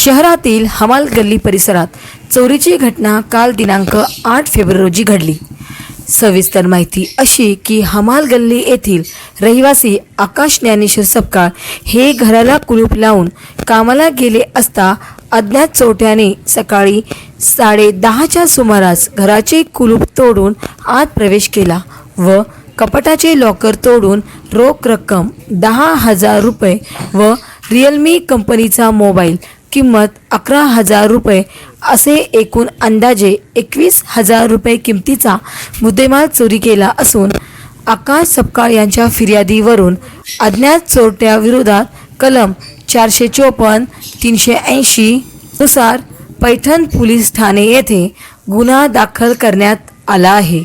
शहरातील हमाल गल्ली परिसरात चोरीची घटना काल दिनांक आठ फेब्रुवारी रोजी घडली. सविस्तर माहिती अशी की हमाल गल्ली येथील रहिवासी आकाश ज्ञानेश्वर सपकाळ हे घराला कुलूप लावून कामाला गेले असता अज्ञात चोट्याने सकाळी साडे दहाच्या सुमारास घराचे कुलूप तोडून आत प्रवेश केला व कपाटाचे लॉकर तोडून रोख रक्कम दहा हजार रुपये व रिअलमी कंपनीचा मोबाईल किंमत अकरा हजार रुपये असे एकूण अंदाजे एकवीस हजार रुपये किमतीचा मुद्देमाल चोरी केला असून आकाश सपकाळ यांच्या फिर्यादीवरून अज्ञात चोरट्याविरोधात कलम चारशे चोपन्न तीनशे ऐंशी नुसार पैठण पोलीस ठाणे येथे गुन्हा दाखल करण्यात आला आहे.